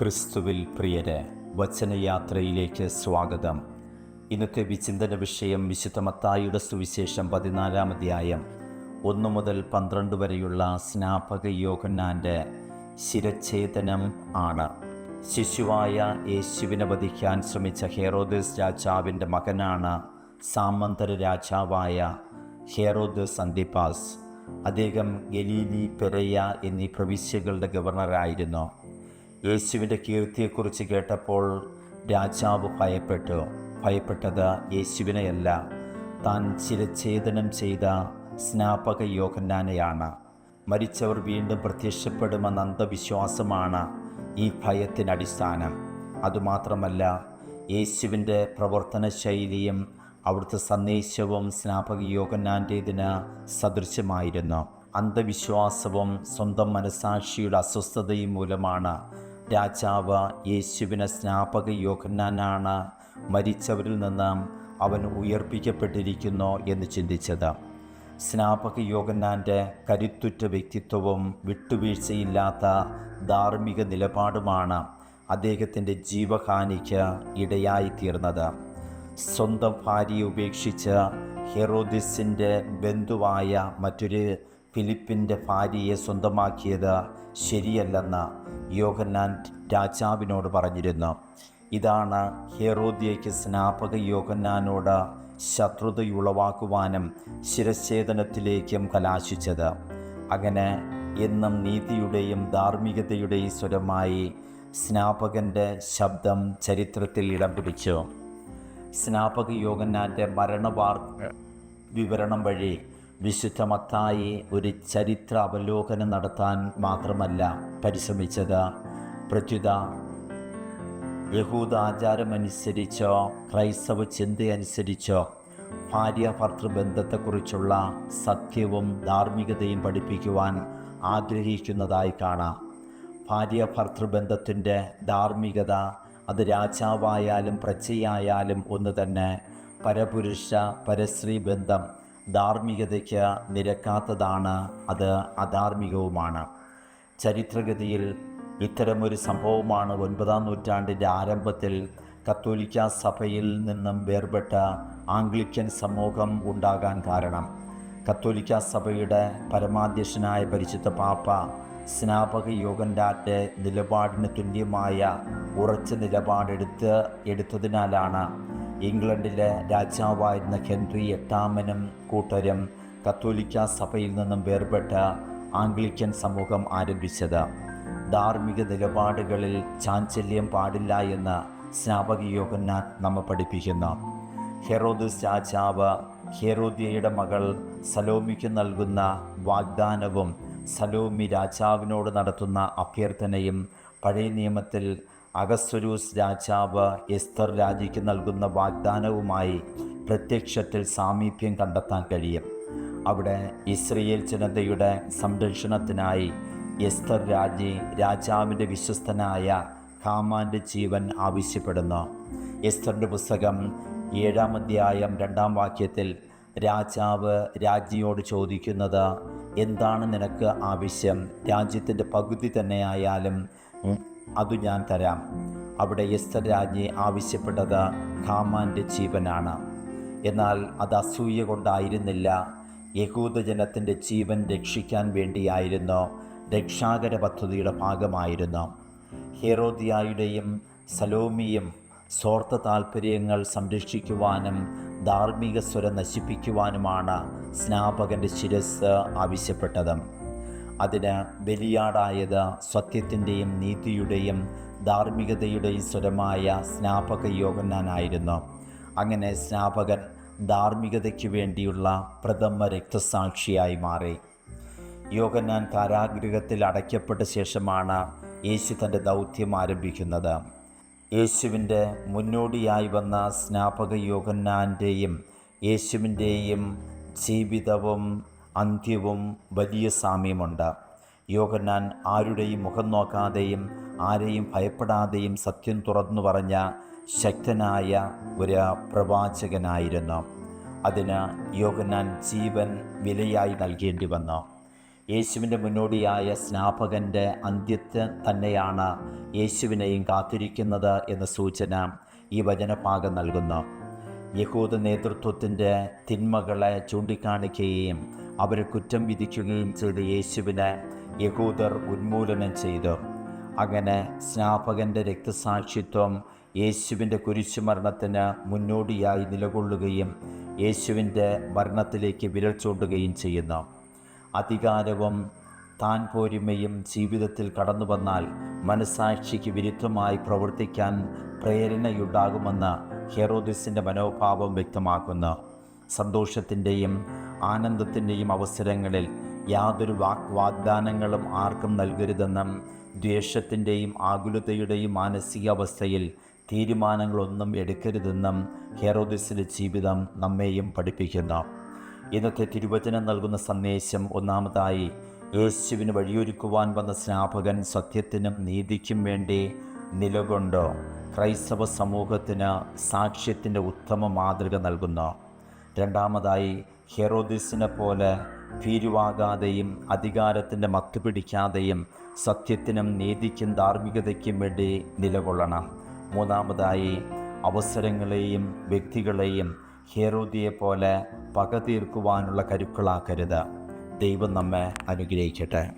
ക്രിസ്തുവിൽ പ്രിയരെ വചനയാത്രയിലേക്ക് സ്വാഗതം. ഇന്നത്തെ വിചിന്തന വിഷയം വിശുദ്ധ മത്തായിയുടെ സുവിശേഷം പതിനാലാം അധ്യായം ഒന്ന് മുതൽ പന്ത്രണ്ട് വരെയുള്ള സ്നാപക യോഗന്നാന്റെ ശിരച്ഛേദനം ആണ്. ശിശുവായ യേശുവിനെ വധിക്കാൻ ശ്രമിച്ച ഹേറോദേസ് രാജാവിന്റെ മകനാണ് സാമന്തര രാജാവായ ഹേറോദേസ് അന്തിപ്പാസ്. അദ്ദേഹം ഗലീലി പെരയ എന്നീ പ്രവിശ്യകളുടെ ഗവർണറായിരുന്നു. യേശുവിന്റെ കീർത്തിയെക്കുറിച്ച് കേട്ടപ്പോൾ രാജാവ് ഭയപ്പെട്ടു. ഭയപ്പെട്ടത് യേശുവിനെയല്ല താൻ ചിരച്ഛേദനം ചെയ്ത സ്നാപക യോഹന്നാനയാണ്. മരിച്ചവർ വീണ്ടും പ്രത്യക്ഷപ്പെടുമെന്ന അന്ധവിശ്വാസമാണ് ഈ ഭയത്തിന് അടിസ്ഥാനം അതുമാത്രമല്ല യേശുവിന്റെ പ്രവർത്തന ശൈലിയും അവിടുത്തെ സന്ദേശവും സ്നാപക യോഗന്നാന്റേതിന് സദൃശ്യമായിരുന്നു. അന്ധവിശ്വാസവും സ്വന്തം മനസാക്ഷിയുടെ അസ്വസ്ഥതയും മൂലമാണ് രാജാവ് യേശുവിനെ സ്നാപക യോഹന്നാനാണ് മരിച്ചവരിൽ നിന്ന് അവൻ ഉയർപ്പിക്കപ്പെട്ടിരിക്കുന്നു എന്ന് ചിന്തിച്ചത്. സ്നാപക യോഗന്നാന്റെ കരുത്തുറ്റ വ്യക്തിത്വവും വിട്ടുവീഴ്ചയില്ലാത്ത ധാർമ്മിക നിലപാടുമാണ് അദ്ദേഹത്തിന്റെ ജീവഹാനിക്ക് ഇടയായിത്തീർന്നത്. സ്വന്തം ഭാര്യയെ ഉപേക്ഷിച്ച് ഹെറോദിസിന്റെ ബന്ധുവായ മറ്റൊരു ഫിലിപ്പിന്റെ ഭാര്യയെ സ്വന്തമാക്കിയത് ശരിയല്ലെന്ന് യോഹന്നാൻ രാജാവിനോട് പറഞ്ഞിരുന്നു. ഇതാണ് ഹെറോദിയയ്ക്ക് സ്നാപക യോഹന്നാനോട് ശത്രുതയുളവാക്കുവാനും ശിരച്ഛേദനത്തിലേക്കും കലാശിച്ചത്. അങ്ങനെ എന്നും നീതിയുടെയും ധാർമ്മികതയുടെയും സ്വരമായി സ്നാപകന്റെ ശബ്ദം ചരിത്രത്തിൽ ഇടം പിടിച്ചു. സ്നാപക യോഗന്നാന്റെ മരണവാർ വിവരണം വഴി വിശുദ്ധ മത്തായി ഒരു ചരിത്ര അവലോകനം നടത്താൻ മാത്രമല്ല പരിശ്രമിച്ചത്. പ്രത്യുത യഹൂദാചാരമനുസരിച്ചോ ക്രൈസ്തവ ചിന്തയനുസരിച്ചോ ഭാര്യ ഭർത്തൃബന്ധത്തെക്കുറിച്ചുള്ള സത്യവും ധാർമ്മികതയും പഠിപ്പിക്കുവാൻ ആഗ്രഹിക്കുന്നതായി കാണാം. ഭാര്യ ഭർത്തൃബന്ധത്തിന്റെ ധാർമ്മികത അത് രാജാവായാലും പ്രജയായാലും ഒന്ന് തന്നെ പരപുരുഷ പരശ്രീ ബന്ധം ധാർമ്മികതയ്ക്ക് നിരക്കാത്തതാണ് അത് അധാർമികവുമാണ്. ചരിത്രഗതിയിൽ ഇത്തരമൊരു സംഭവമാണ് ഒൻപതാം നൂറ്റാണ്ടിന്റെ ആരംഭത്തിൽ കത്തോലിക്ക സഭയിൽ നിന്നും വേർപെട്ട ആംഗ്ലിക്കൻ സമൂഹം ഉണ്ടാകാൻ കാരണം. കത്തോലിക്ക സഭയുടെ പരമാധ്യക്ഷനായ പരിശുദ്ധ പാപ്പ സ്നാപക യോഗന്റെ നിലപാടിന് തുല്യമായ ഉറച്ച നിലപാടെടുത്ത് എടുത്തതിനാലാണ് ഇംഗ്ലണ്ടിലെ രാജാവായിരുന്ന ഹെൻറി എട്ടാമനും കൂട്ടരും കത്തോലിക്ക സഭയിൽ നിന്നും വേർപെട്ട ആംഗ്ലിക്കൻ സമൂഹം ആരംഭിച്ചത്. ധാർമ്മിക നിലപാടുകളിൽ ചാഞ്ചല്യം പാടില്ല എന്ന് സ്നാപക യോഗന്നാൻ നമ്മെ പഠിപ്പിക്കുന്നു. ഹെറോദസ് രാജാവ് ഹെറോദിയയുടെ മകൾ സലോമിക്ക് നൽകുന്ന വാഗ്ദാനവും സലോമി രാജാവിനോട് നടത്തുന്ന അഭ്യർത്ഥനയും പഴയ നിയമത്തിൽ അഗസ്വരൂസ് രാജാവ് എസ്തർ രാജിക്ക് നൽകുന്ന വാഗ്ദാനവുമായി പ്രത്യക്ഷത്തിൽ സാമീപ്യം കണ്ടെത്താൻ കഴിയും. അവിടെ ഇസ്രയേൽ ജനതയുടെ സംരക്ഷണത്തിനായി എസ്തർ രാജി രാജാവിന്റെ വിശ്വസ്തനായ ഹാമാന്റെ ജീവൻ ആവശ്യപ്പെടുന്നു. എസ്തറിന്റെ പുസ്തകം ഏഴാം അധ്യായം രണ്ടാം വാക്യത്തിൽ രാജാവ് രാജ്ഞിയോട് ചോദിക്കുന്നത് എന്താണ് നിനക്ക് ആവശ്യം? രാജ്യത്തിന്റെ പകുതി തന്നെയായാലും അതു ഞാൻ തരാം. അവിടെ എസ്തർ രാജ്ഞി ആവശ്യപ്പെട്ടത് ഹാമാന്റെ ജീവനാണ്. എന്നാൽ അത് അസൂയ കൊണ്ടായിരുന്നില്ല. യഹൂദജനത്തിന്റെ ജീവൻ രക്ഷിക്കാൻ വേണ്ടിയായിരുന്നു രക്ഷാകര പദ്ധതിയുടെ ഭാഗമായിരുന്നു. ഹെറോദിയായുടെയും സലോമിയും സ്വാർത്ഥ താൽപ്പര്യങ്ങൾ സംരക്ഷിക്കുവാനും ധാർമ്മിക സ്വരം നശിപ്പിക്കുവാനുമാണ് സ്നാപകന്റെ ശിരസ് ആവശ്യപ്പെട്ടത്. അതിന് ബലിയാടായത് സത്യത്തിന്റെയും നീതിയുടെയും ധാർമ്മികതയുടെയും സ്വരമായ സ്നാപക യോഗനാനായിരുന്നു അങ്ങനെ സ്നാപകൻ ധാർമ്മികതയ്ക്ക് വേണ്ടിയുള്ള പ്രഥമ രക്തസാക്ഷിയായി മാറി. യോഗനാൻ കാരാഗ്രഹത്തിൽ അടയ്ക്കപ്പെട്ട ശേഷമാണ് യേശു തന്റെ ദൗത്യം ആരംഭിക്കുന്നത്. യേശുവിന്റെ മുന്നോടിയായി വന്ന സ്നാപക യോഗന്നാന്റെയും യേശുവിന്റെയും ജീവിതവും അന്ത്യവും വലിയ സാമ്യമുണ്ട്. യോഗനാൻ ആരുടെയും മുഖം നോക്കാതെയും ആരെയും ഭയപ്പെടാതെയും സത്യം തുറന്നു പറഞ്ഞ ശക്തനായ ഒരു പ്രവാചകനായിരുന്നു. അതിന് യോഗനാൻ ജീവൻ വിലയായി നൽകേണ്ടി വന്നു. യേശുവിന്റെ മുന്നോടിയായ സ്നാപകന്റെ അന്ത്യത്തെ തന്നെയാണ് യേശുവിനെയും കാത്തിരിക്കുന്നത് എന്ന സൂചന ഈ വചനഭാഗം നൽകുന്നു. യഹൂദ നേതൃത്വത്തിന്റെ തിന്മകളെ ചൂണ്ടിക്കാണിക്കുകയും അവരെ കുറ്റം വിധിക്കുകയും ചെയ്ത യേശുവിനെ യഹൂദർ ഉന്മൂലനം ചെയ്തു. അങ്ങനെ സ്നാപകന്റെ രക്തസാക്ഷിത്വം യേശുവിന്റെ കുരിശുമരണത്തിന് മുന്നോടിയായി നിലകൊള്ളുകയും യേശുവിന്റെ മരണത്തിലേക്ക് വിരൽ ചൂണ്ടുകയും ചെയ്യുന്നു. അധികാരവും താൻ പോരിമയും ജീവിതത്തിൽ കടന്നു വന്നാൽ മനസാക്ഷിക്ക് വിരുദ്ധമായി പ്രവർത്തിക്കാൻ പ്രേരണയുണ്ടാകുമെന്ന് ഹെറോദിസിന്റെ മനോഭാവം വ്യക്തമാക്കുന്നു. സന്തോഷത്തിന്റെയും ആനന്ദത്തിന്റെയും അവസരങ്ങളിൽ യാതൊരു വാക് വാഗ്ദാനങ്ങളും ആർക്കും നൽകരുതെന്നും ദ്വേഷത്തിന്റെയും ആകുലതയുടെയും മാനസികാവസ്ഥയിൽ തീരുമാനങ്ങളൊന്നും എടുക്കരുതെന്നും ഹെറോദിസിന്റെ ജീവിതം നമ്മെയും പഠിപ്പിക്കുന്നു. ഇന്നത്തെ തിരുവചനം നൽകുന്ന സന്ദേശം ഒന്നാമതായി യേശുവിന് വഴിയൊരുക്കുവാൻ വന്ന സ്നാപകൻ സത്യത്തിനും നീതിക്കും വേണ്ടി നിലകൊണ്ടോ ക്രൈസ്തവ സമൂഹത്തിന് സാക്ഷ്യത്തിന്റെ ഉത്തമ മാതൃക നൽകുന്നു. രണ്ടാമതായി ഹെറോദിസിനെ പോലെ ഭീരുവാകാതെയും അധികാരത്തിന്റെ മത്ത് പിടിക്കാതെയും സത്യത്തിനും നീതിക്കും ധാർമ്മികതയ്ക്കും വേണ്ടി നിലകൊള്ളണം. മൂന്നാമതായി അവസരങ്ങളെയും വ്യക്തികളെയും ഹേറോദിയെ പോലെ പക തീർക്കുവാനുള്ള കരുക്കളാക്കരുത്. ദൈവം നമ്മെ അനുഗ്രഹിക്കട്ടെ.